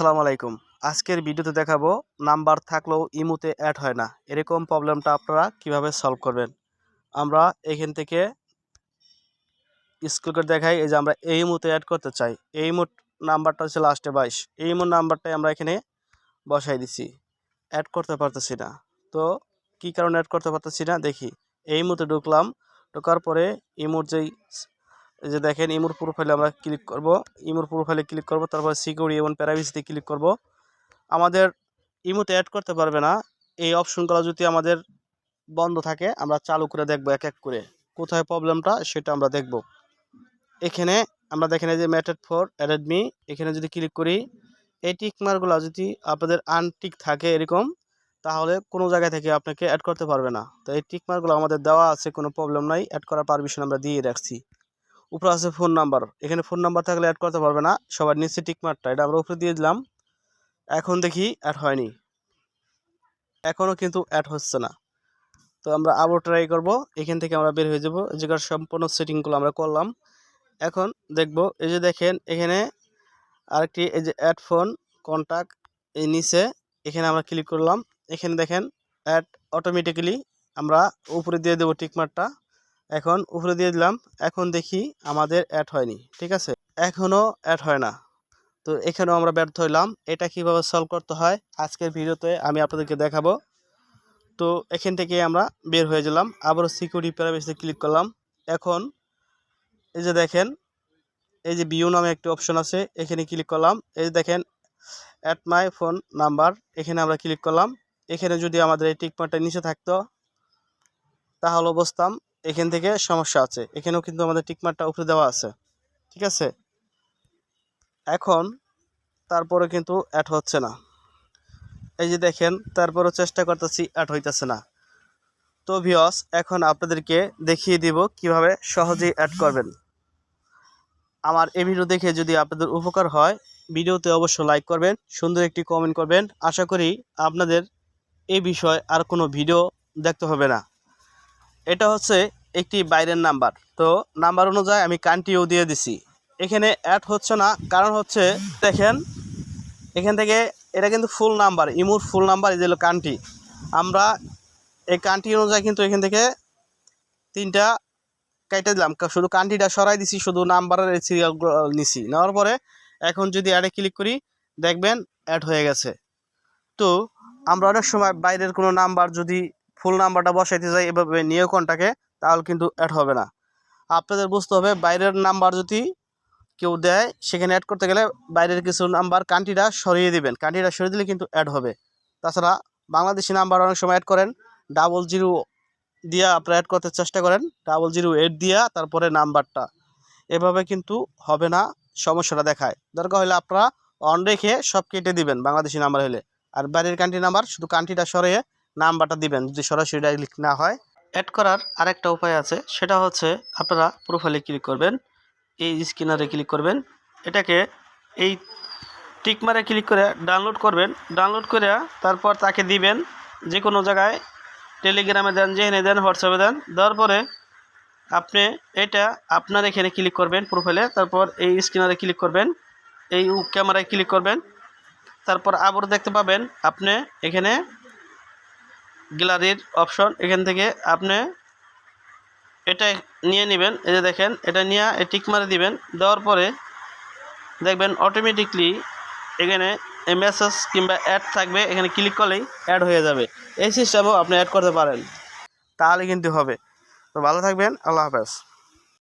আসসালামু আলাইকুম। আজকের ভিডিওতে দেখাবো নাম্বার থাকলেও ইমুতে অ্যাড হয় না। এরকম প্রবলেমটা আপনারা কীভাবে সলভ করবেন? আমরা এখান থেকে স্কুল করে দেখাই, এই যে আমরা এই ইমুতে অ্যাড করতে চাই। এই ইমুট নাম্বারটা হচ্ছে লাস্টে বাইশ। এই ইমুট নাম্বারটাই আমরা এখানে বসাই দিছি। অ্যাড করতে পারতেছি না। তো কী কারণে অ্যাড করতে পারতেছি না? দেখি। এই ইমুতে ঢুকলাম। ঢোকার পরে ইমুর যেই এই যে দেখেন, ইমুর প্রোফাইলে আমরা ক্লিক করব। ইমুর প্রোফাইলে ক্লিক করব, তারপর সিকিউরিটি এবং প্যারাভিসিতে ক্লিক করব। আমাদের ইমোতে অ্যাড করতে পারবে না। এই অপশনগুলো যদি আমাদের বন্ধ থাকে, আমরা চালু করে দেখব এক এক করে। কোথায় প্রবলেমটা সেটা আমরা দেখব। এখানে আমরা দেখেন এই যে ম্যাটেড ফর অ্যাডমি এখানে যদি ক্লিক করি, এই টিকমারগুলো যদি আপনাদের আনটিক থাকে এরকম, তাহলে কোনো জায়গা থেকে আপনাকে অ্যাড করতে পারবে না। তো এই টিকমার্কগুলো আমাদের দেওয়া আছে, কোনো প্রবলেম নাই। অ্যাড করার পারমিশন আমরা দিয়ে রাখছি। উপরে আছে ফোন নাম্বার এখানে ফোন নাম্বার থাকলে অ্যাড করতে পারবে না। সবার নিচে টিকমারটা এটা আমরা উপরে দিয়ে দিলাম। এখন দেখি অ্যাড হয়নি। এখনও কিন্তু অ্যাড হচ্ছে না। তো আমরা আবার ট্রাই করব। এখান থেকে আমরা বের হয়ে যাব। যেখানে সম্পূর্ণ সেটিংগুলো আমরা করলাম। এখন দেখব, এই যে দেখেন, এখানে আরেকটি, এই যে অ্যাড ফোন কন্ট্যাক্ট এই নিচে, এখানে আমরা ক্লিক করলাম। এখানে দেখেন অ্যাড অটোমেটিক্যালি আমরা উপরে দিয়ে দেবো টিকমারটা এখন উপরে দিয়ে দিলাম। এখন দেখি আমাদের অ্যাড হয়নি, ঠিক আছে? এখনও অ্যাড হয় না। তো এখানেও আমরা ব্যর্থ হইলাম। এটা কীভাবে সলভ করতে হয় আজকের ভিডিওতে আমি আপনাদেরকে দেখাবো। তো এখান থেকে আমরা বের হয়ে গেলাম। আবারও সিকিউরিটি প্রাইভেসিতে ক্লিক করলাম। এখন এই যে দেখেন, এই যে বিউ নামে একটি অপশন আছে, এখানে ক্লিক করলাম। এই যে দেখেন অ্যাট মাই ফোন নাম্বার এখানে আমরা ক্লিক করলাম। এখানে যদি আমাদের এই টিকমারটা নিচে থাকতো, তাহলে বসতাম এখান থেকে সমস্যা আছে। এখানেও কিন্তু আমাদের টিকমারটা উপরে দেওয়া আছে। ঠিক আছে? এখন তারপরে কিন্তু অ্যাড হচ্ছে না। এই যে দেখেন, তারপরও চেষ্টা করতেছি অ্যাড হইতেছে না। তো ভিওস এখন আপনাদেরকে দেখিয়ে দিব কীভাবে সহজেই অ্যাড করবেন। আমার এই ভিডিও দেখে যদি আপনাদের উপকার হয়, ভিডিওতে অবশ্য লাইক করবেন, সুন্দর একটি কমেন্ট করবেন। আশা করি আপনাদের এই বিষয় আর কোনো ভিডিও দেখতে হবে না। এটা হচ্ছে একটি বাইরের নাম্বার। তো নাম্বার অনুযায়ী আমি কান্ট্রিও দিয়ে দিছি। এখানে অ্যাড হচ্ছে না, কারণ হচ্ছে দেখেন, এখান থেকে এটা কিন্তু ফুল নাম্বার ইমুর ফুল নাম্বার এই যে কান্ট্রি আমরা এই কান্ট্রি অনুযায়ী কিন্তু এখান থেকে তিনটা কেটে দিলাম। শুধু কান্ট্রিটা সরাই দিছি, শুধু নাম্বারের এই সিরিয়ালগুলো নিছি। নেওয়ার পরে এখন যদি অ্যাডে ক্লিক করি, দেখবেন অ্যাড হয়ে গেছে। তো আমরা অনেক সময় বাইরের কোনো নাম্বার যদি ফুল নাম্বারটা বসাইতে যাই এভাবে নিয়ে নিয়োগনটাকে তাহলে কিন্তু অ্যাড হবে না। আপনাদের বুঝতে হবে, বাইরের নাম্বার যদি কেউ দেয়, সেখানে অ্যাড করতে গেলে বাইরের কিছু নাম্বার কান্ট্রিটা সরিয়ে দিবেন। কান্ট্রিটা সরিয়ে দিলে কিন্তু অ্যাড হবে। তাছাড়া বাংলাদেশি নাম্বার অনেক সময় অ্যাড করেন ডাবল জিরো দিয়া আপনারা অ্যাড করতে চেষ্টা করেন ডাবল জিরো এইট দিয়া তারপরে নাম্বারটা এভাবে কিন্তু হবে না, সমস্যাটা দেখায়। দরকার হলে আপনারা অন রেখে সব কেটে দিবেন, বাংলাদেশি নাম্বার হলে। আর বাইরের কান্ট্রি নাম্বার শুধু কান্ট্রিটা সরিয়ে নাম্বারটা দিবেন, যদি সরাসরি ডাইরেক্ট না হয়। অ্যাড করার আরেকটা উপায় আছে, সেটা হচ্ছে আপনারা প্রোফাইলে ক্লিক করবেন, এই স্ক্যানারে ক্লিক করবেন। এটাকে এই টিকমারে ক্লিক করে ডাউনলোড করবেন। ডাউনলোড করে তারপর তাকে দিবেন যে কোনো জায়গায় টেলিগ্রামে দেন, যেখানে দেন হোয়াটসঅ্যাপে দেন। দেওয়ার পরে আপনি এটা আপনার এখানে ক্লিক করবেন প্রোফাইলে তারপর এই স্ক্যানারে ক্লিক করবেন, এই ক্যামেরায় ক্লিক করবেন। তারপর আবার দেখতে পাবেন, আপনি এখানে গ্যালারির অপশন, এখান থেকে আপনি এটা নিয়ে নেবেন। এই যে দেখেন, এটা নিয়ে টিক মারে দিবেন। দেওয়ার পরে দেখবেন অটোমেটিকলি এখানে মেসেজ কিংবা অ্যাড থাকবে। এখানে ক্লিক করলেই অ্যাড হয়ে যাবে। এই সিস্টেমও আপনি অ্যাড করতে পারেন। তাহলে কিন্তু হবে। তো ভালো থাকবেন। আল্লাহ হাফেজ।